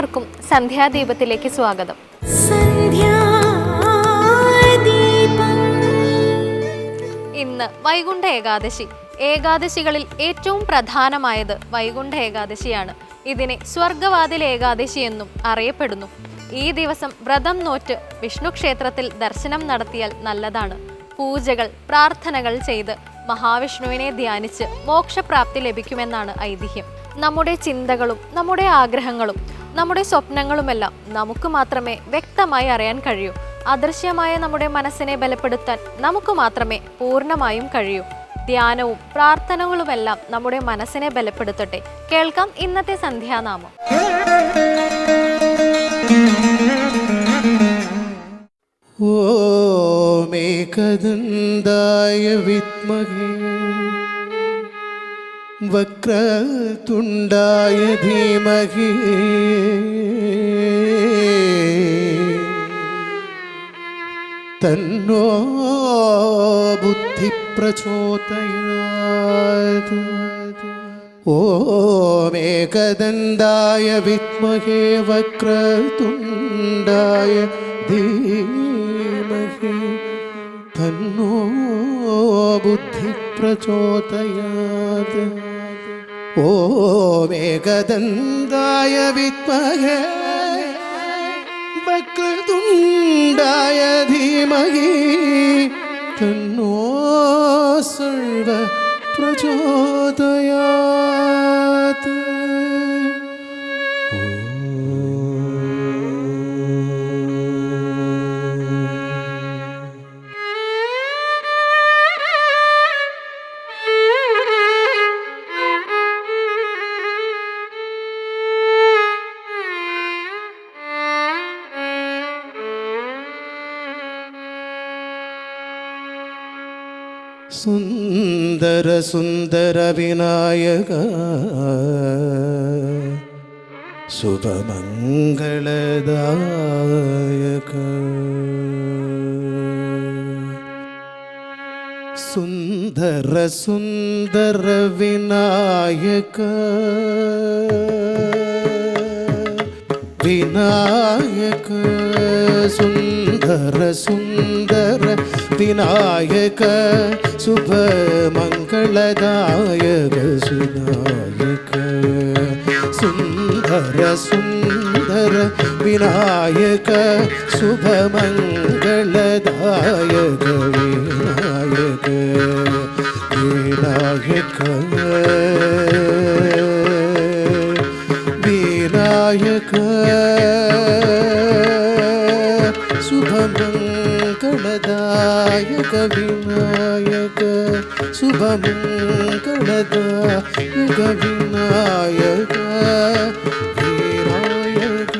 ഏവർക്കും സന്ധ്യാദീപത്തിലേക്ക് സ്വാഗതം. ഇന്ന് വൈകുണ്ഠ ഏകാദശി. ഏകാദശികളിൽ ഏറ്റവും പ്രധാനമായത് വൈകുണ്ഠ ഏകാദശിയാണ്. ഇതിനെ സ്വർഗവാതിൽ ഏകാദശി എന്നും അറിയപ്പെടുന്നു. ഈ ദിവസം വ്രതം നോറ്റ് വിഷ്ണു ക്ഷേത്രത്തിൽ ദർശനം നടത്തിയാൽ നല്ലതാണ്. പൂജകൾ പ്രാർത്ഥനകൾ ചെയ്ത് മഹാവിഷ്ണുവിനെ ധ്യാനിച്ച് മോക്ഷപ്രാപ്തി ലഭിക്കുമെന്നാണ് ഐതിഹ്യം. നമ്മുടെ ചിന്തകളും നമ്മുടെ ആഗ്രഹങ്ങളും നമ്മുടെ സ്വപ്നങ്ങളുമെല്ലാം നമുക്ക് മാത്രമേ വ്യക്തമായി അറിയാൻ കഴിയൂ. അദൃശ്യമായ നമ്മുടെ മനസ്സിനെ ബലപ്പെടുത്താൻ നമുക്ക് മാത്രമേ പൂർണമായും കഴിയൂ. ധ്യാനവും പ്രാർത്ഥനകളുമെല്ലാം നമ്മുടെ മനസ്സിനെ ബലപ്പെടുത്തട്ടെ. കേൾക്കാം ഇന്നത്തെ സന്ധ്യാനാമം. ഓ ഓമേകദന്തായ വിദ്മഹേ. വക്രതുണ്ടായ ധീമഹി. തന്നോ ബുദ്ധി പ്രചോദയാത് ഓമേകദന്തായ വിദ്മഹേ വക്രതുണ്ടായ ധീമഹി. തന്നോ ബുദ്ധി പ്രചോദയാത് ഓമേകദന്തായ വിദ്മഹേ വക്രതുണ്ടായ ധീമഹി തന്നോ സർവ പ്രചോദയാത് സുന്ദര സുന്ദര വിനായക ശുഭമംഗളദായക സുന്ദര സുന്ദര വിനായക വിനായക സുന്ദര സുന്ദര വിനായക ശുഭമംഗളദായക സുനായക സുന്ദര സുന്ദര വിനായക ശുഭമംഗളദായക വിനായക. വിനായക. ശുഭമംഗളദായക വിനായക ശുഭമംഗളദായക വിനായക വിനായക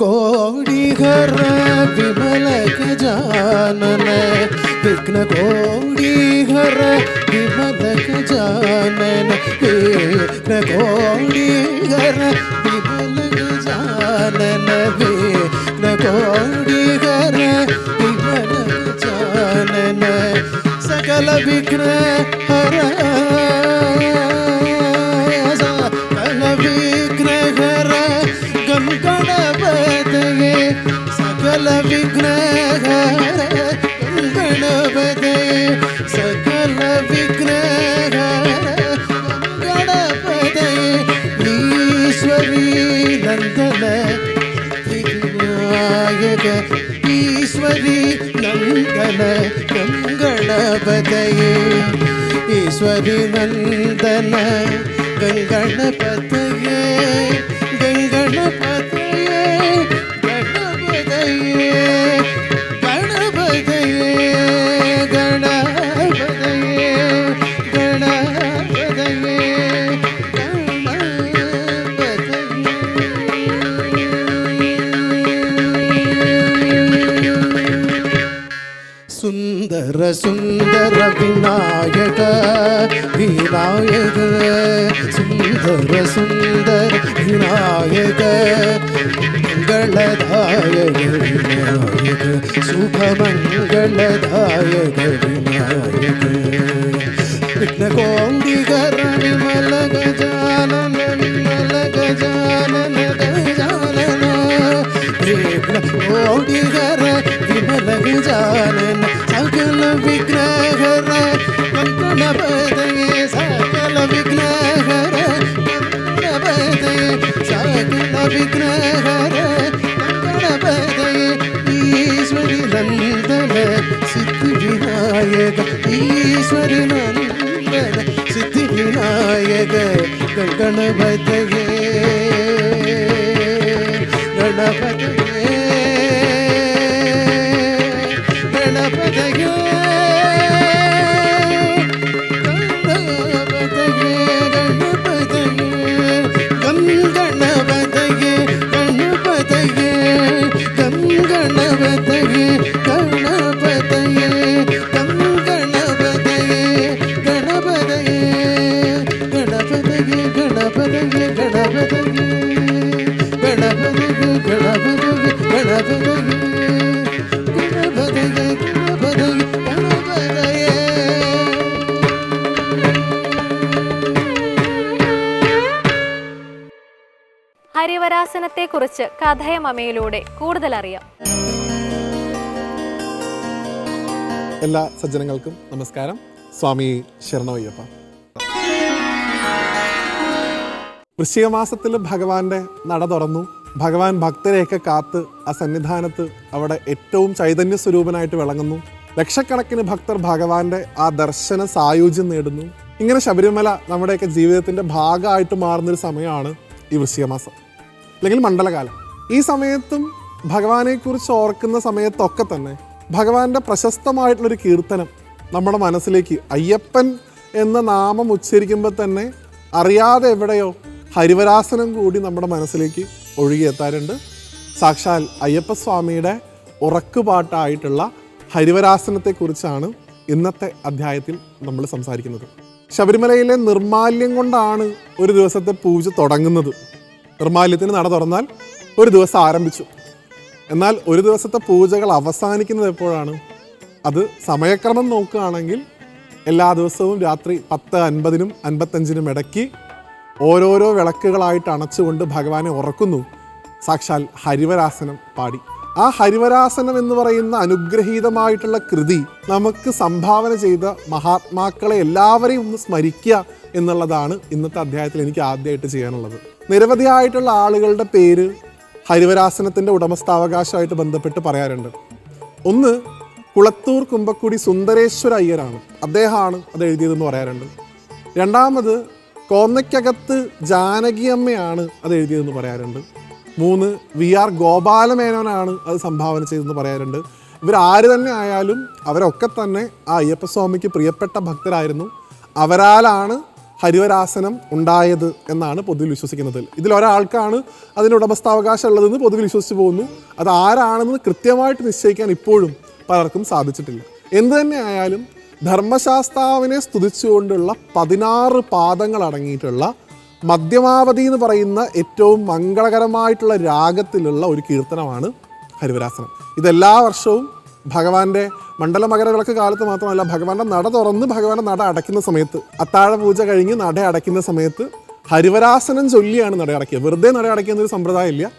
വിഘ്നകോടിഹര വിമല ഗജാനന വിഘ്നകോടിഹര വിമല ഗജാനന വിഘ്നകോടിഹര വിമല ഗജാനന വിഘ്നകോടിഹര വിമല ഗജാനന സകല വിഘ്ന ഹര സകല വിഘ്നഹര ഗം ഗണപതയെ സകല വിഘ്നഹര ഗണപതയെ ഈശ്വരി നന്ദന. ഗംഗണപതയേ ഗംഗണപതയേ सुंदर विनायक विनायक, सुंदर सुंदर विनायक, मंगलदायक विनायक सुख मंगलदायक विनायक। विघ्न कौंदी कर विमल गजान विमल गजान गजान ಜಗಜಾನನ ಸಕಲ ವಿಘ್ನಹರ ಗಣಪತಯೇ ಸಕಲ ವಿಘ್ನಹರ ಗಣಪತಯೇ ಸಕಲ ವಿಘ್ನಹರ ಗಣಪತಯೇ ಈಶ್ವರಿ ನಂದನ ಸಿದ್ಧಿ ವಿನಾಯಕ ಈಶ್ವರಿ ನಂದನ ಸಿದ್ಧಿ ವಿನಾಯಕ ಗಣಪತಯೇ ಗಣಪತಯೇ ഹരിവരാസനത്തെക്കുറിച്ച് കഥയമമയിലൂടെ കൂടുതൽ അറിയാം എല്ലാ സജ്ജനങ്ങൾക്കും നമസ്കാരം. സ്വാമി ശരണവയ്യപ്പ വൃശ്ചിക മാസത്തിൽ ഭഗവാന്റെ നട തുറന്നു. ഭഗവാൻ ഭക്തരെയൊക്കെ കാത്ത് ആ സന്നിധാനത്ത് അവിടെ ഏറ്റവും ചൈതന്യ സ്വരൂപനായിട്ട് വിളങ്ങുന്നു. ലക്ഷക്കണക്കിന് ഭക്തർ ഭഗവാന്റെ ആ ദർശന സായുജ്യം നേടുന്നു. ഇങ്ങനെ ശബരിമല നമ്മുടെയൊക്കെ ജീവിതത്തിന്റെ ഭാഗമായിട്ട് മാറുന്നൊരു സമയമാണ് ഈ വൃശ്ചിക മാസം അല്ലെങ്കിൽ മണ്ഡലകാലം. ഈ സമയത്തും ഭഗവാനെക്കുറിച്ച് ഓർക്കുന്ന സമയത്തൊക്കെ തന്നെ ഭഗവാന്റെ പ്രശസ്തമായിട്ടുള്ളൊരു കീർത്തനം നമ്മുടെ മനസ്സിലേക്ക് അയ്യപ്പൻ എന്ന നാമം ഉച്ചരിക്കുമ്പോൾ തന്നെ അറിയാതെ എവിടെയോ ഹരിവരാസനം കൂടി നമ്മുടെ മനസ്സിലേക്ക് ഒഴുകിയെത്താറുണ്ട്. സാക്ഷാൽ അയ്യപ്പസ്വാമിയുടെ ഉറക്കുപാട്ടായിട്ടുള്ള ഹരിവരാസനത്തെക്കുറിച്ചാണ് ഇന്നത്തെ അധ്യായത്തിൽ നമ്മൾ സംസാരിക്കുന്നത്. ശബരിമലയിലെ നിർമാല്യം കൊണ്ടാണ് ഒരു ദിവസത്തെ പൂജ തുടങ്ങുന്നത്. നിർമാല്യത്തിന് നട തുറന്നാൽ ഒരു ദിവസം ആരംഭിച്ചു. എന്നാൽ ഒരു ദിവസത്തെ പൂജകൾ അവസാനിക്കുന്നത് എപ്പോഴാണ്? അത് സമയക്രമം നോക്കുകയാണെങ്കിൽ എല്ലാ ദിവസവും രാത്രി പത്ത് അൻപതിനും അൻപത്തഞ്ചിനും ഇടയ്ക്ക് ഓരോരോ വിളക്കുകളായിട്ട് അണച്ചുകൊണ്ട് ഭഗവാനെ ഉറക്കുന്നു. സാക്ഷാൽ ഹരിവരാസനം പാടി. ആ ഹരിവരാസനം എന്ന് പറയുന്ന അനുഗ്രഹീതമായിട്ടുള്ള കൃതി നമുക്ക് സംഭാവന ചെയ്ത മഹാത്മാക്കളെ എല്ലാവരെയും ഒന്ന് സ്മരിക്കുക എന്നുള്ളതാണ് ഇന്നത്തെ അധ്യായത്തിൽ എനിക്ക് ആദ്യമായിട്ട് ചെയ്യാനുള്ളത്. നിരവധിയായിട്ടുള്ള ആളുകളുടെ പേര് ഹരിവരാസനത്തിന്റെ ഉടമസ്ഥാവകാശമായിട്ട് ബന്ധപ്പെട്ട് പറയാറുണ്ട്. ഒന്ന് കുളത്തൂർ കുമ്പക്കുടി സുന്ദരേശ്വര അയ്യരാണ്. അദ്ദേഹമാണ് അത് എഴുതിയതെന്ന് പറയാറുണ്ട്. രണ്ടാമത് കോന്നയ്ക്കകത്ത് ജാനകിയമ്മയാണ് അത് എഴുതിയതെന്ന് പറയാറുണ്ട്. മൂന്ന് വി ആർ ഗോപാലമേനോനാണ് അത് സംഭാവന ചെയ്തതെന്ന് പറയാറുണ്ട്. ഇവരാര് തന്നെ ആയാലും അവരൊക്കെ തന്നെ ആ അയ്യപ്പ സ്വാമിക്ക് പ്രിയപ്പെട്ട ഭക്തരായിരുന്നു. അവരാലാണ് ഹരിവരാസനം ഉണ്ടായത് എന്നാണ് പൊതുവിൽ വിശ്വസിക്കുന്നത്. ഇതിൽ ഒരാൾക്കാണ് അതിന് ഉടമസ്ഥാവകാശം ഉള്ളതെന്ന് പൊതുവിൽ വിശ്വസിച്ച് പോകുന്നു. അത് ആരാണെന്ന് കൃത്യമായിട്ട് നിശ്ചയിക്കാൻ ഇപ്പോഴും പലർക്കും സാധിച്ചിട്ടില്ല. എന്തു തന്നെ ആയാലും ധർമ്മശാസ്താവിനെ സ്തുതിച്ചുകൊണ്ടുള്ള പതിനാറ് പാദങ്ങൾ അടങ്ങിയിട്ടുള്ള മധ്യമാവധി എന്ന് പറയുന്ന ഏറ്റവും മംഗളകരമായിട്ടുള്ള രാഗത്തിലുള്ള ഒരു കീർത്തനമാണ് ഹരിവരാസനം. ഇതെല്ലാ വർഷവും ഭഗവാന്റെ മണ്ഡല മകരവിളക്ക് കാലത്ത് മാത്രമല്ല ഭഗവാന്റെ നട തുറന്ന് ഭഗവാന്റെ നട അടയ്ക്കുന്ന സമയത്ത് അത്താഴ പൂജ കഴിഞ്ഞ് നട അടയ്ക്കുന്ന സമയത്ത് ഹരിവരാസനം ചൊല്ലിയാണ് നട അടയ്ക്കുക. വെറുതെ നട അടയ്ക്കുന്ന ഒരു സമ്പ്രദായം ഇല്ല.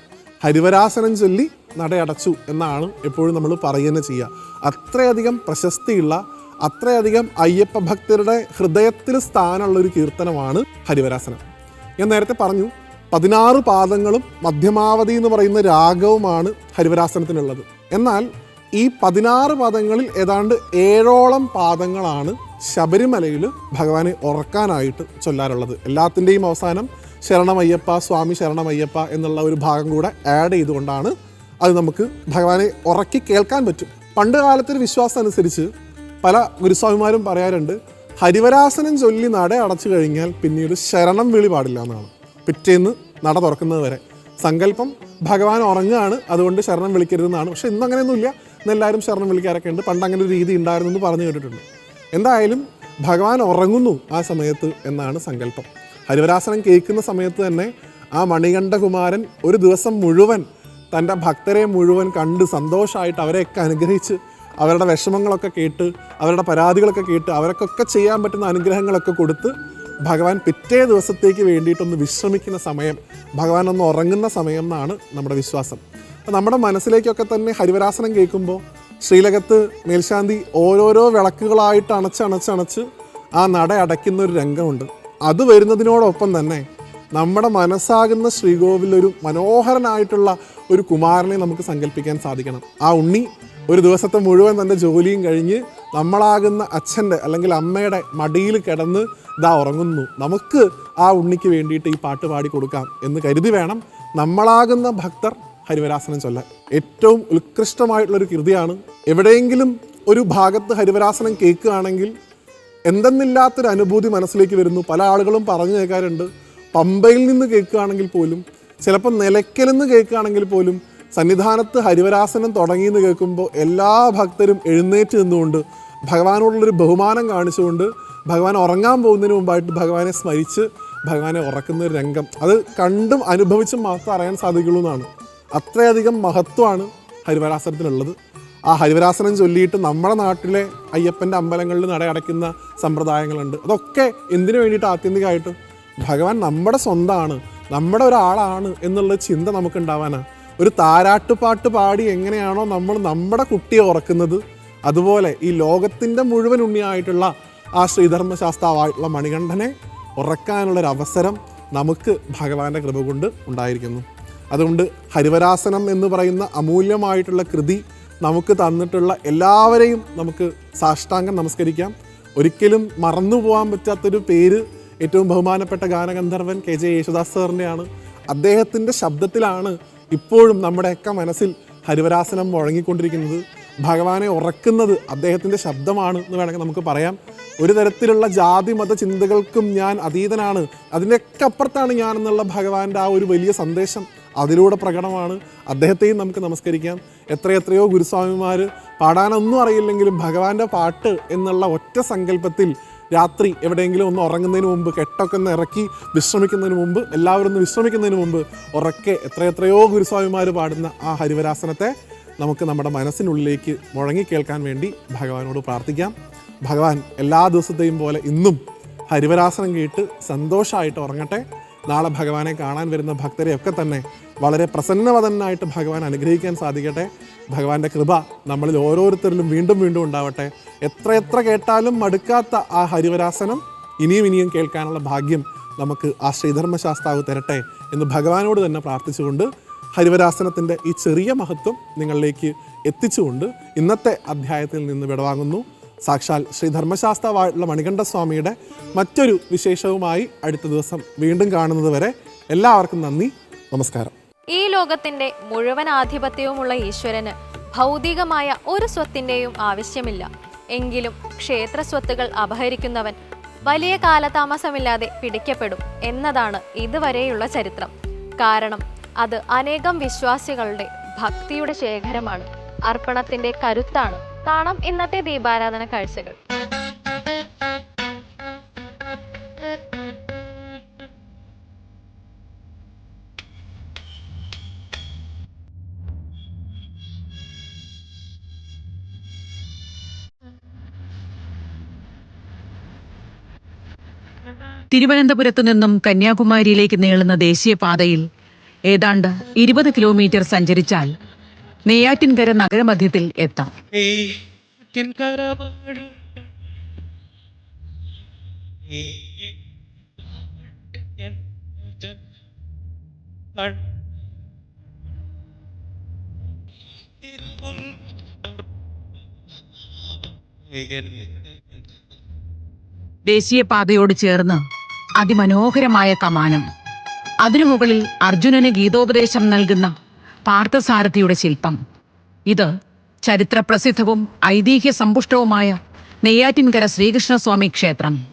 ഹരിവരാസനം ചൊല്ലി നട അടച്ചു എന്നാണ് എപ്പോഴും നമ്മൾ പറയുന്നത് ചെയ്യുക. അത്രയധികം പ്രശസ്തിയുള്ള അത്രയധികം അയ്യപ്പ ഭക്തരുടെ ഹൃദയത്തിൽ സ്ഥാനമുള്ള ഒരു കീർത്തനമാണ് ഹരിവരാസനം. ഞാൻ നേരത്തെ പറഞ്ഞു പതിനാറ് പാദങ്ങളും മധ്യമാവധി എന്ന് പറയുന്ന രാഗവുമാണ് ഹരിവരാസനത്തിനുള്ളത്. എന്നാൽ ഈ പതിനാറ് പാദങ്ങളിൽ ഏതാണ്ട് ഏഴോളം പാദങ്ങളാണ് ശബരിമലയിൽ ഭഗവാനെ ഉറക്കാനായിട്ട് ചൊല്ലാറുള്ളത്. എല്ലാത്തിന്റെയും അവസാനം ശരണമയ്യപ്പ സ്വാമി ശരണമയ്യപ്പ എന്നുള്ള ഒരു ഭാഗം കൂടെ ആഡ് ചെയ്തുകൊണ്ടാണ് അത് നമുക്ക് ഭഗവാനെ ഉറക്കി കേൾക്കാൻ പറ്റും. പണ്ട് കാലത്തൊരു വിശ്വാസം അനുസരിച്ച് പല ഗുരുസ്വാമിമാരും പറയാറുണ്ട് ഹരിവരാസനം ചൊല്ലി നട അടച്ചു കഴിഞ്ഞാൽ പിന്നീട് ശരണം വിളി പാടില്ല എന്നാണ്. പിറ്റേന്ന് നട തുറക്കുന്നത് വരെ. സങ്കല്പം ഭഗവാൻ ഉറങ്ങുകയാണ് അതുകൊണ്ട് ശരണം വിളിക്കരുതെന്നാണ്. പക്ഷെ ഇന്ന് അങ്ങനെയൊന്നുമില്ല. ഇന്ന് എല്ലാവരും ശരണം വിളിക്കാറൊക്കെ ഉണ്ട്. പണ്ട് അങ്ങനെ ഒരു രീതി ഉണ്ടായിരുന്നു എന്ന് പറഞ്ഞു കേട്ടിട്ടുണ്ട്. എന്തായാലും ഭഗവാൻ ഉറങ്ങുന്നു ആ സമയത്ത് എന്നാണ് സങ്കല്പം. ഹരിവരാസനം കേൾക്കുന്ന സമയത്ത് തന്നെ ആ മണികണ്ഠകുമാരൻ ഒരു ദിവസം മുഴുവൻ തന്റെ ഭക്തരെ മുഴുവൻ കണ്ട് സന്തോഷമായിട്ട് അവരെയൊക്കെ അനുഗ്രഹിച്ച് അവരുടെ വിഷമങ്ങളൊക്കെ കേട്ട് അവരുടെ പരാതികളൊക്കെ കേട്ട് അവർക്കൊക്കെ ചെയ്യാൻ പറ്റുന്ന അനുഗ്രഹങ്ങളൊക്കെ കൊടുത്ത് ഭഗവാൻ പിറ്റേ ദിവസത്തേക്ക് വേണ്ടിയിട്ടൊന്ന് വിശ്രമിക്കുന്ന സമയം ഭഗവാൻ ഒന്ന് ഉറങ്ങുന്ന സമയം എന്നാണ് നമ്മുടെ വിശ്വാസം. അപ്പം നമ്മുടെ മനസ്സിലേക്കൊക്കെ തന്നെ ഹരിവരാസനം കേൾക്കുമ്പോൾ ശ്രീലകത്ത് മേൽശാന്തി ഓരോരോ വിളക്കുകളായിട്ട് അണച്ചണച്ചണച്ച് ആ നട അടയ്ക്കുന്ന ഒരു രംഗമുണ്ട്. അത് വരുന്നതിനോടൊപ്പം തന്നെ നമ്മുടെ മനസ്സാകുന്ന ശ്രീകോവിൽ ഒരു മനോഹരനായിട്ടുള്ള ഒരു കുമാരനെ നമുക്ക് സങ്കല്പിക്കാൻ സാധിക്കണം. ആ ഉണ്ണി ഒരു ദിവസത്തെ മുഴുവൻ തന്റെ ജോലിയും കഴിഞ്ഞ് നമ്മളാകുന്ന അച്ഛന്റെ അല്ലെങ്കിൽ അമ്മയുടെ മടിയിൽ കിടന്ന് ഇതാ ഉറങ്ങുന്നു. നമുക്ക് ആ ഉണ്ണിക്ക് വേണ്ടിയിട്ട് ഈ പാട്ട് പാടി കൊടുക്കാം എന്ന് കരുതി വേണം നമ്മളാകുന്ന ഭക്തർ ഹരിവരാസനം ചൊല്ല ഏറ്റവും ഉത്കൃഷ്ടമായിട്ടുള്ളൊരു കൃതിയാണ്. എവിടെയെങ്കിലും ഒരു ഭാഗത്ത് ഹരിവരാസനം കേൾക്കുകയാണെങ്കിൽ എന്തെന്നില്ലാത്തൊരു അനുഭൂതി മനസ്സിലേക്ക് വരുന്നു. പല ആളുകളും പറഞ്ഞു കേൾക്കാറുണ്ട്. പമ്പയിൽ നിന്ന് കേൾക്കുകയാണെങ്കിൽ പോലും ചിലപ്പോൾ നിലയ്ക്കൽ നിന്ന് കേൾക്കുകയാണെങ്കിൽ പോലും സന്നിധാനത്ത് ഹരിവരാസനം തുടങ്ങിയെന്ന് കേൾക്കുമ്പോൾ എല്ലാ ഭക്തരും എഴുന്നേറ്റ് നിന്നുകൊണ്ട് ഭഗവാനോടുള്ളൊരു ബഹുമാനം കാണിച്ചുകൊണ്ട് ഭഗവാൻ ഉറങ്ങാൻ പോകുന്നതിന് മുമ്പായിട്ട് ഭഗവാനെ സ്മരിച്ച് ഭഗവാനെ ഉറക്കുന്ന ഒരു രംഗം. അത് കണ്ടും അനുഭവിച്ചും മാത്രം അറിയാൻ സാധിക്കുള്ളൂ എന്നാണ്. അത്രയധികം മഹത്വമാണ് ഹരിവരാസനത്തിനുള്ളത് ആ ഹരിവരാസനം ചൊല്ലിയിട്ട് നമ്മുടെ നാട്ടിലെ അയ്യപ്പന്റെ അമ്പലങ്ങളിൽ നടയടയ്ക്കുന്ന സമ്പ്രദായങ്ങളുണ്ട്. അതൊക്കെ എന്തിനു വേണ്ടിയിട്ട് ആത്യന്തികമായിട്ട്? ഭഗവാൻ നമ്മുടെ സ്വന്തമാണ് നമ്മുടെ ഒരാളാണ് എന്നുള്ള ചിന്ത നമുക്ക് ഉണ്ടാവാനാണ് ഒരു താരാട്ടുപാട്ട് പാടി എങ്ങനെയാണോ നമ്മൾ നമ്മുടെ കുട്ടിയെ ഉറക്കുന്നത്. അതുപോലെ ഈ ലോകത്തിന്റെ മുഴുവൻ ഉണ്ണിയായിട്ടുള്ള ആ ശ്രീധർമ്മശാസ്താവായിട്ടുള്ള മണികണ്ഠനെ ഉറക്കാനുള്ളൊരു അവസരം നമുക്ക് ഭഗവാന്റെ കൃപ കൊണ്ട് ഉണ്ടായിരിക്കുന്നു. അതുകൊണ്ട് ഹരിവരാസനം എന്ന് പറയുന്ന അമൂല്യമായിട്ടുള്ള കൃതി നമുക്ക് തന്നിട്ടുള്ള എല്ലാവരെയും നമുക്ക് സാഷ്ടാംഗം നമസ്കരിക്കാം. ഒരിക്കലും മറന്നു പോകാൻ പറ്റാത്തൊരു പേര് ഏറ്റവും ബഹുമാനപ്പെട്ട ഗാനഗന്ധർവൻ കെ ജെ യേശുദാസ് സാറിന്റെയാണ്. അദ്ദേഹത്തിന്റെ ശബ്ദത്തിലാണ് ഇപ്പോഴും നമ്മുടെയൊക്കെ മനസ്സിൽ ഹരിവരാസനം മുഴങ്ങിക്കൊണ്ടിരിക്കുന്നത് ഭഗവാനെ ഉറക്കുന്നത് അദ്ദേഹത്തിന്റെ ശബ്ദമാണ് എന്ന് വേണമെങ്കിൽ നമുക്ക് പറയാം. ഒരു തരത്തിലുള്ള ജാതി മത ചിന്തകൾക്കും ഞാൻ അതീതനാണ്. അതിന്റെയൊക്കെ അപ്പുറത്താണ് ഞാൻ എന്നുള്ള ഭഗവാന്റെ ആ ഒരു വലിയ സന്ദേശം അതിലൂടെ പ്രകടമാണ്. അദ്ദേഹത്തെയും നമുക്ക് നമസ്കരിക്കാം. എത്രയെത്രയോ ഗുരുസ്വാമിമാർ പാടാനൊന്നും അറിയില്ലെങ്കിലും ഭഗവാന്റെ പാട്ട് എന്നുള്ള ഒറ്റ സങ്കല്പത്തിൽ രാത്രി എവിടെയെങ്കിലും ഒന്ന് ഉറങ്ങുന്നതിന് മുമ്പ് കെട്ടൊക്കെ ഒന്ന് ഇറക്കി വിശ്രമിക്കുന്നതിന് മുമ്പ് എല്ലാവരും ഒന്ന് വിശ്രമിക്കുന്നതിന് മുമ്പ് ഉറക്കെ എത്രയെത്രയോ ഗുരുസ്വാമിമാർ പാടുന്ന ആ ഹരിവരാസനത്തെ നമുക്ക് നമ്മുടെ മനസ്സിനുള്ളിലേക്ക് മുഴങ്ങി കേൾക്കാൻ വേണ്ടി ഭഗവാനോട് പ്രാർത്ഥിക്കാം. ഭഗവാൻ എല്ലാ ദിവസത്തെയും പോലെ ഇന്നും ഹരിവരാസനം കേട്ട് സന്തോഷമായിട്ട് ഉറങ്ങട്ടെ. നാളെ ഭഗവാനെ കാണാൻ വരുന്ന ഭക്തരെയൊക്കെ തന്നെ വളരെ പ്രസന്നവതനായിട്ട് ഭഗവാൻ അനുഗ്രഹിക്കാൻ സാധിക്കട്ടെ. ഭഗവാന്റെ കൃപ നമ്മളിൽ ഓരോരുത്തരിലും വീണ്ടും വീണ്ടും ഉണ്ടാവട്ടെ. എത്ര എത്ര കേട്ടാലും മടുക്കാത്ത ആ ഹരിവരാസനം ഇനിയും ഇനിയും കേൾക്കാനുള്ള ഭാഗ്യം നമുക്ക് ആ ശ്രീധർമ്മശാസ്താവ് തരട്ടെ എന്ന് ഭഗവാനോട് തന്നെ പ്രാർത്ഥിച്ചുകൊണ്ട് ഹരിവരാസനത്തിന്റെ ഈ ചെറിയ മഹത്വം നിങ്ങളിലേക്ക് എത്തിച്ചുകൊണ്ട് ഇന്നത്തെ അധ്യായത്തിൽ നിന്ന് വിടവാങ്ങുന്നു. സാക്ഷാൽ ശ്രീ മണികണ്ഠ സ്വാമിയുടെ മറ്റൊരു വിശേഷവുമായി അടുത്ത ദിവസം വീണ്ടും കാണുന്നത് വരെ എല്ലാവർക്കും നന്ദി. നമസ്കാരം. ഈ ലോകത്തിന്റെ മുഴുവൻ ആധിപത്യവുമുള്ള ഈശ്വരന് ഭൗതികമായ ഒരു സ്വത്തിന്റെയും ആവശ്യമില്ല. എങ്കിലും ക്ഷേത്ര സ്വത്തുകൾ അപഹരിക്കുന്നവൻ വലിയ കാലതാമസമില്ലാതെ പിടിക്കപ്പെടും എന്നതാണ് ഇതുവരെയുള്ള ചരിത്രം. കാരണം അത് അനേകം വിശ്വാസികളുടെ ഭക്തിയുടെ ശേഖരമാണ്. അർപ്പണത്തിന്റെ കരുത്താണ്. കാണാം ഇന്നത്തെ ദീപാരാധന കാഴ്ചകൾ. തിരുവനന്തപുരത്തു നിന്നും കന്യാകുമാരിയിലേക്ക് നീളുന്ന ദേശീയപാതയിൽ ഏതാണ്ട് ഇരുപത് കിലോമീറ്റർ സഞ്ചരിച്ചാൽ നെയ്യാറ്റിൻകര നഗരമധ്യത്തിൽ എത്താം. ദേശീയപാതയോട് ചേർന്ന് അതിമനോഹരമായ കമാനം. അതിനു മുകളിൽ അർജുനന് ഗീതോപദേശം നൽകുന്ന പാർത്ഥസാരഥിയുടെ ശില്പം. ഇത് ചരിത്രപ്രസിദ്ധവും ഐതിഹ്യ സമ്പുഷ്ടവുമായ നെയ്യാറ്റിൻകര ശ്രീകൃഷ്ണസ്വാമി ക്ഷേത്രം.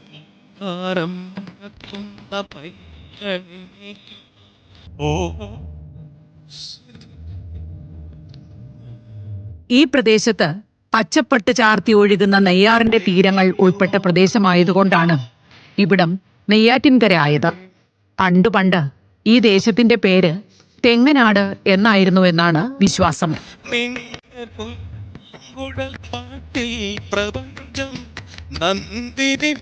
ഈ പ്രദേശത്ത് പച്ചപ്പട്ട് ചാർത്തി ഒഴുകുന്ന നെയ്യാറിന്റെ തീരങ്ങൾ ഉൾപ്പെട്ട പ്രദേശമായതുകൊണ്ടാണ് ഇവിടം നെയ്യാറ്റിൻകര ആയത്. പണ്ട് പണ്ട് ഈ ദേശത്തിന്റെ പേര് തെങ്ങനാട് എന്നായിരുന്നു എന്നാണ് വിശ്വാസം. പ്രപഞ്ചം നന്ദിനി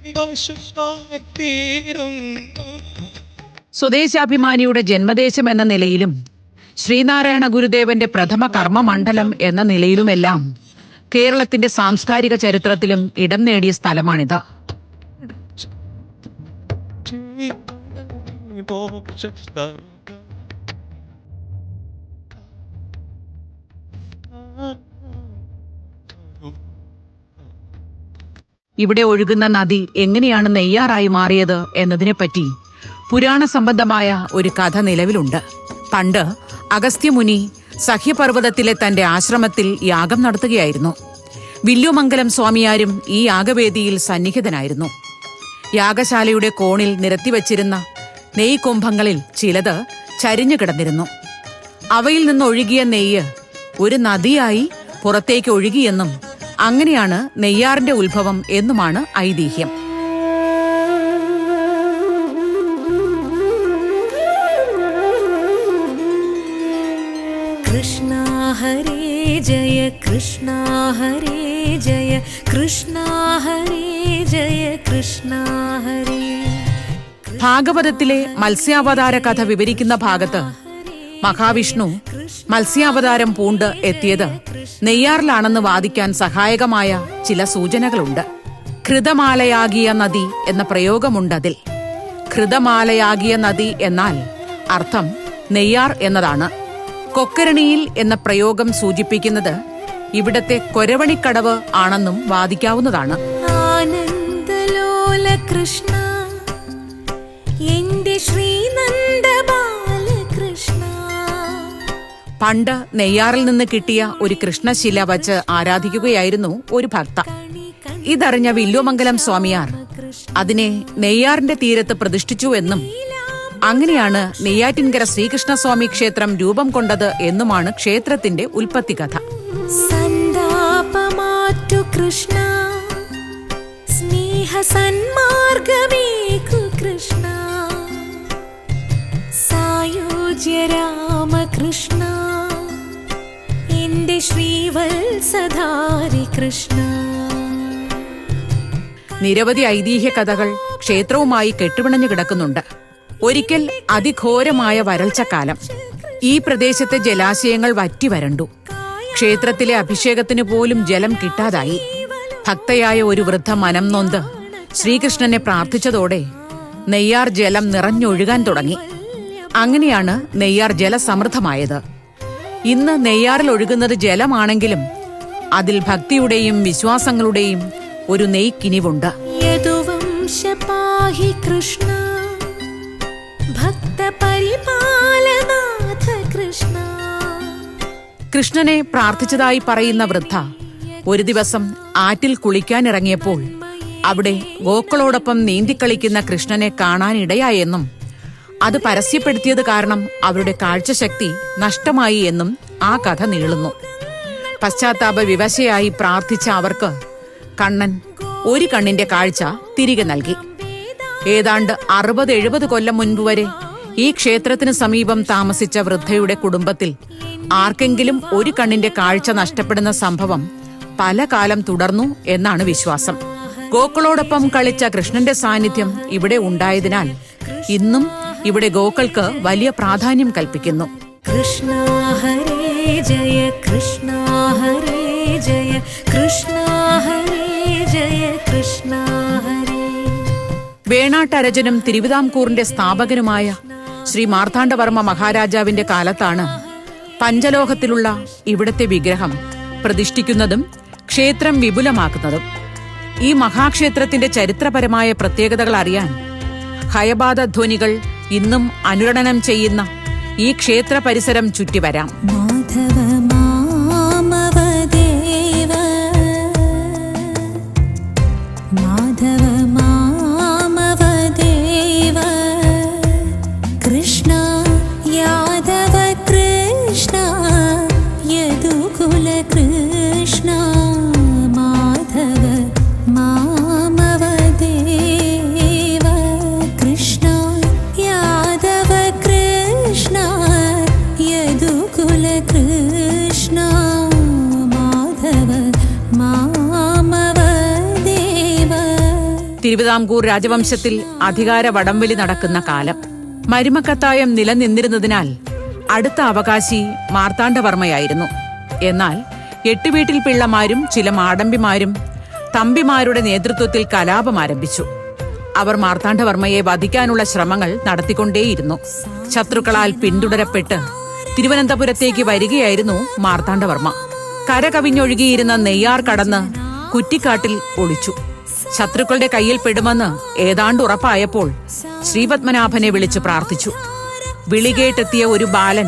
സ്വദേശാഭിമാനിയുടെ ജന്മദേശം എന്ന നിലയിലും ശ്രീനാരായണ ഗുരുദേവന്റെ പ്രഥമ കർമ്മമണ്ഡലം എന്ന നിലയിലുമെല്ലാം കേരളത്തിന്റെ സാംസ്കാരിക ചരിത്രത്തിലും ഇടം നേടിയ സ്ഥലമാണിത്. ഇവിടെ ഒഴുകുന്ന നദി എങ്ങനെയാണ് നെയ്യാറായി മാറിയത് എന്നതിനെപ്പറ്റി പുരാണ സംബന്ധമായ ഒരു കഥ നിലവിലുണ്ട്. പണ്ട് അഗസ്ത്യമുനി സഹ്യപർവതത്തിലെ തന്റെ ആശ്രമത്തിൽ യാഗം നടത്തുകയായിരുന്നു. വില്ലുമംഗലം സ്വാമിയാരും ഈ യാഗവേദിയിൽ സന്നിഹിതനായിരുന്നു. യാഗശാലയുടെ കോണിൽ നിരത്തിവച്ചിരുന്ന നെയ് കുംഭങ്ങളിൽ ചിലത് ചരിഞ്ഞു കിടന്നിരുന്നു. അവയിൽ നിന്നൊഴുകിയ നെയ്യ് ഒരു നദിയായി പുറത്തേക്ക് ഒഴുകിയെന്നും അങ്ങനെയാണ് നെയ്യാറിന്റെ ഉത്ഭവം എന്നുമാണ് ഐതിഹ്യം. കൃഷ്ണ ഹരേ ജയ കൃഷ്ണ ഹരേ ജയ കൃഷ്ണ ഹരേ ജയ കൃഷ്ണ ഹരേ ഭാഗവതത്തിലെ മത്സ്യാവതാര കഥ വിവരിക്കുന്ന ഭാഗത്ത് മഹാവിഷ്ണു മത്സ്യാവതാരം പൂണ്ട് എത്തിയത് നെയ്യാറിലാണെന്ന് വാദിക്കാൻ സഹായകമായ ചില സൂചനകളുണ്ട്. ഘൃതമാലയാകിയ നദി എന്ന പ്രയോഗമുണ്ടതിൽ. ഘൃതമാലയാകിയ നദി എന്നാൽ അർത്ഥം നെയ്യാർ എന്നതാണ്. കൊക്കരണിയിൽ എന്ന പ്രയോഗം സൂചിപ്പിക്കുന്നത് ഇവിടത്തെ കൊരവണിക്കടവ് ആണെന്നും വാദിക്കാവുന്നതാണ്. ആനന്ദലോല കൃഷ്ണ എന്റെ ശ്രീനന്ദ ബാലകൃഷ്ണ. പണ്ട് നെയ്യാറിൽ നിന്ന് കിട്ടിയ ഒരു കൃഷ്ണശില വച്ച് ആരാധിക്കുകയായിരുന്നു ഒരു ഭക്ത. ഇതറിഞ്ഞ വില്ലുമംഗലം സ്വാമിയാർ അതിനെ നെയ്യാറിന്റെ തീരത്ത് പ്രതിഷ്ഠിച്ചു എന്നും അങ്ങനെയാണ് നെയ്യാറ്റിൻകര ശ്രീകൃഷ്ണസ്വാമി ക്ഷേത്രം രൂപം കൊണ്ടത് എന്നുമാണ് ക്ഷേത്രത്തിന്റെ ഉൽപ്പത്തി കഥ. സന്താപമാറ്റു കൃഷ്ണ സ്നേഹ സന്മാർഗമേകു കൃഷ്ണ. സായോജ്യ രാമകൃഷ്ണ. എന്റെ ശ്രീവത്സധാരി കൃഷ്ണ. നിരവധി ഐതിഹ്യ കഥകൾ ക്ഷേത്രവുമായി കെട്ടുപിണഞ്ഞു കിടക്കുന്നുണ്ട്. ഒരിക്കൽ അതിഘോരമായ വരൾച്ചക്കാലം. ഈ പ്രദേശത്തെ ജലാശയങ്ങൾ വറ്റി വരണ്ടു. ക്ഷേത്രത്തിലെ അഭിഷേകത്തിന് പോലും ജലം കിട്ടാതായി. ഭക്തയായ ഒരു വൃദ്ധ മനം നൊന്ത് ശ്രീകൃഷ്ണനെ പ്രാർത്ഥിച്ചതോടെ നെയ്യാർ ജലം നിറഞ്ഞൊഴുകാൻ തുടങ്ങി. അങ്ങനെയാണ് നെയ്യാർ ജലസമൃദ്ധമായത് ഇന്ന് നെയ്യാറിൽ ഒഴുകുന്നത് ജലമാണെങ്കിലും അതിൽ ഭക്തിയുടെയും വിശ്വാസങ്ങളുടെയും ഒരു നെയ്ക്കിനിവുണ്ട്. കൃഷ്ണ ഭക്തപരിപാലനാഥ കൃഷ്ണ. കൃഷ്ണനെ പ്രാർത്ഥിച്ചതായി പറയുന്ന വൃദ്ധ ഒരു ദിവസം ആറ്റിൽ കുളിക്കാനിറങ്ങിയപ്പോൾ അവിടെ ഗോക്കളോടൊപ്പം നീന്തിക്കളിക്കുന്ന കൃഷ്ണനെ കാണാനിടയായെന്നും അത് പരസ്യപ്പെടുത്തിയത് കാരണം അവരുടെ കാഴ്ചശക്തി നഷ്ടമായി എന്നും ആ കഥ നീളുന്നു. പശ്ചാത്താപ വിവശയായി പ്രാർത്ഥിച്ച അവർക്ക് കണ്ണൻ ഒരു കണ്ണിന്റെ കാഴ്ച തിരികെ നൽകി. ഏതാണ്ട് അറുപത് എഴുപത് കൊല്ലം മുൻപ് വരെ ഈ ക്ഷേത്രത്തിന് സമീപം താമസിച്ച വൃദ്ധയുടെ കുടുംബത്തിൽ ആർക്കെങ്കിലും ഒരു കണ്ണിന്റെ കാഴ്ച നഷ്ടപ്പെടുന്ന സംഭവം പല കാലം തുടർന്നു എന്നാണ് വിശ്വാസം. ഗോക്കളോടൊപ്പം കളിച്ച കൃഷ്ണന്റെ സാന്നിധ്യം ഇവിടെ ഉണ്ടായതിനാൽ ഇന്നും ഇവിടെ ഗോക്കൾക്ക് വലിയ പ്രാധാന്യം കൽപ്പിക്കുന്നു. കൃഷ്ണ ഹരേ ജയ കൃഷ്ണ ഹരേ ജയ കൃഷ്ണ ഹരേ ജയ കൃഷ്ണ ഹരേ. വേണാട്ടരജനും തിരുവിതാംകൂറിന്റെ സ്ഥാപകനുമായ ശ്രീ മാർത്താണ്ഡവർമ്മ മഹാരാജാവിന്റെ കാലത്താണ് പഞ്ചലോഹത്തിലുള്ള ഇവിടത്തെ വിഗ്രഹം പ്രതിഷ്ഠിക്കുന്നതും ക്ഷേത്രം വിപുലമാക്കുന്നതും. ഈ മഹാക്ഷേത്രത്തിന്റെ ചരിത്രപരമായ പ്രത്യേകതകൾ അറിയാൻ ഹയബാധ ധ്വനികൾ ഇന്നും അനുരണനം ചെയ്യുന്ന ഈ ക്ഷേത്ര പരിസരം ചുറ്റിവരാം തിരുവിതാംകൂർ രാജവംശത്തിൽ അധികാര വടംവലി നടക്കുന്ന കാലം. മരുമക്കത്തായം നിലനിന്നിരുന്നതിനാൽ അടുത്ത അവകാശി മാർത്താണ്ഡവർമ്മയായിരുന്നു. എന്നാൽ എട്ടുവീട്ടിൽ പിള്ളമാരും ചില മാടമ്പിമാരും തമ്പിമാരുടെ നേതൃത്വത്തിൽ കലാപം ആരംഭിച്ചു. അവർ മാർത്താണ്ഡവർമ്മയെ വധിക്കാനുള്ള ശ്രമങ്ങൾ നടത്തിക്കൊണ്ടേയിരുന്നു. ശത്രുക്കളാൽ പിന്തുടരപ്പെട്ട് തിരുവനന്തപുരത്തേക്ക് വരികയായിരുന്നു മാർത്താണ്ഡവർമ്മ. കരകവിഞ്ഞൊഴുകിയിരുന്ന നെയ്യാർ കടന്ന് കുറ്റിക്കാട്ടിൽ ഒളിച്ചു. ശത്രുക്കളുടെ കയ്യിൽ പെടുമെന്ന് ഏതാണ്ട് ഉറപ്പായപ്പോൾ ശ്രീപത്മനാഭനെ വിളിച്ചു പ്രാർത്ഥിച്ചു. വിളികേട്ടെത്തിയ ഒരു ബാലൻ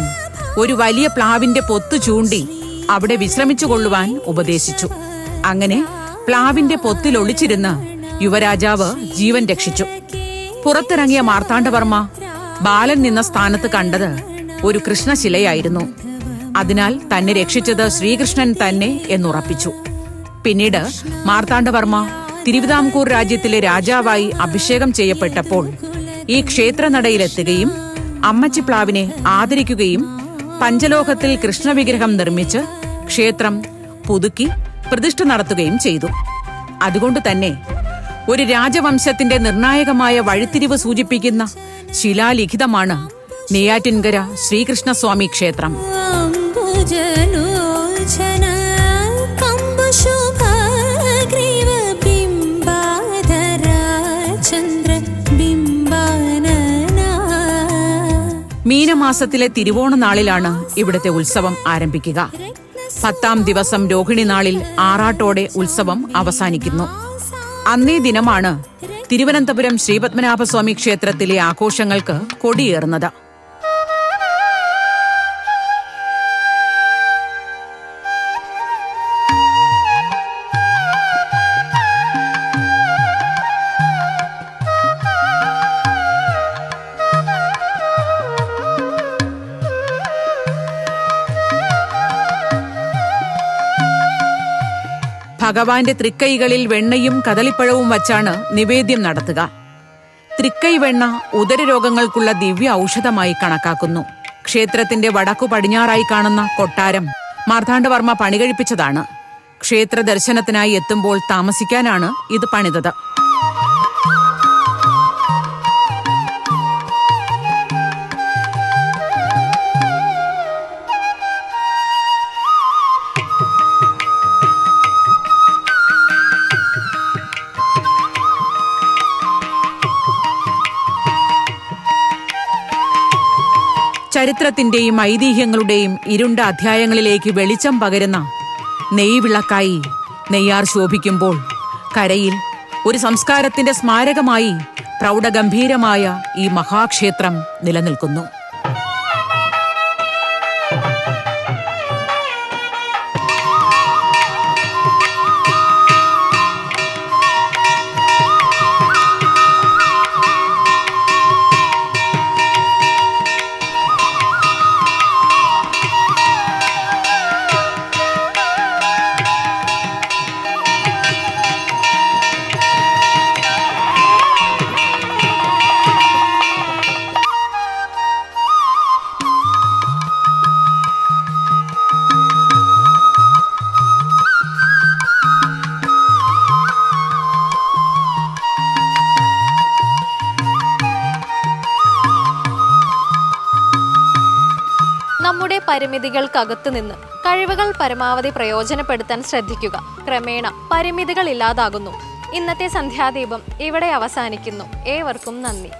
ഒരു വലിയ പ്ലാവിന്റെ പൊത്ത് ചൂണ്ടി അവിടെ വിശ്രമിച്ചു കൊള്ളുവാൻ ഉപദേശിച്ചു. അങ്ങനെ പ്ലാവിന്റെ പൊത്തിൽ ഒളിച്ചിരുന്ന് യുവരാജാവ് ജീവൻ രക്ഷിച്ചു. പുറത്തിറങ്ങിയ മാർത്താണ്ഡവർമ്മ ബാലൻ നിന്ന സ്ഥാനത്ത് കണ്ടത് ഒരു കൃഷ്ണശിലയായിരുന്നു. അതിനാൽ തന്നെ രക്ഷിച്ചത് ശ്രീകൃഷ്ണൻ തന്നെ എന്നുറപ്പിച്ചു. പിന്നീട് മാർത്താണ്ഡവർമ്മ തിരുവിതാംകൂർ രാജ്യത്തിലെ രാജാവായി അഭിഷേകം ചെയ്യപ്പെട്ടപ്പോൾ ഈ ക്ഷേത്രനടയിലെത്തുകയും അമ്മച്ചിപ്ലാവിനെ ആദരിക്കുകയും പഞ്ചലോഹത്തിൽ കൃഷ്ണവിഗ്രഹം നിർമ്മിച്ച് ക്ഷേത്രം പുതുക്കി പ്രതിഷ്ഠ നടത്തുകയും ചെയ്തു. അതുകൊണ്ട് തന്നെ ഒരു രാജവംശത്തിന്റെ നിർണായകമായ വഴിത്തിരിവ് സൂചിപ്പിക്കുന്ന ശിലാലിഖിതമാണ് നെയ്യാറ്റിൻകര ശ്രീകൃഷ്ണസ്വാമി ക്ഷേത്രം. മീനമാസത്തിലെ തിരുവോണ നാളിലാണ് ഇവിടുത്തെ ഉത്സവം ആരംഭിക്കുക. പത്താം ദിവസം രോഹിണി നാളിൽ ആറാട്ടോടെ ഉത്സവം അവസാനിക്കുന്നു. അന്നേ ദിനമാണ് തിരുവനന്തപുരം ശ്രീപത്മനാഭസ്വാമി ക്ഷേത്രത്തിലെ ആഘോഷങ്ങൾക്ക് കൊടിയേറുന്നത്. ഭഗവാന്റെ തൃക്കൈകളിൽ വെണ്ണയും കദളിപ്പഴവും വച്ചാണ് നിവേദ്യം നടത്തുക. തൃക്കൈ വെണ്ണ ഉദരരോഗങ്ങൾക്കുള്ള ദിവ്യ ഔഷധമായി കണക്കാക്കുന്നു. ക്ഷേത്രത്തിന്റെ വടക്കു പടിഞ്ഞാറായി കാണുന്ന കൊട്ടാരം മാർത്താണ്ഡവർമ്മ പണികഴിപ്പിച്ചതാണ്. ക്ഷേത്ര ദർശനത്തിനായി എത്തുമ്പോൾ താമസിക്കാനാണ് ഇത് പണിതത്. ചരിത്രത്തിന്റെയും ഐതിഹ്യങ്ങളുടെയും ഇരുണ്ട അധ്യായങ്ങളിലേക്ക് വെളിച്ചം പകരുന്ന നെയ്വിളക്കായി നെയ്യാർ ശോഭിക്കുമ്പോൾ കരയിൽ ഒരു സംസ്കാരത്തിന്റെ സ്മാരകമായി പ്രൗഢഗംഭീരമായ ഈ മഹാക്ഷേത്രം നിലനിൽക്കുന്നു. പരിമിതികൾക്കകത്തു നിന്ന് കഴിവുകൾ പരമാവധി പ്രയോജനപ്പെടുത്താൻ ശ്രദ്ധിക്കുക. ക്രമേണ പരിമിതികൾ ഇല്ലാതാകുന്നു. ഇന്നത്തെ സന്ധ്യാദീപം ഇവിടെ അവസാനിക്കുന്നു. ഏവർക്കും നന്ദി.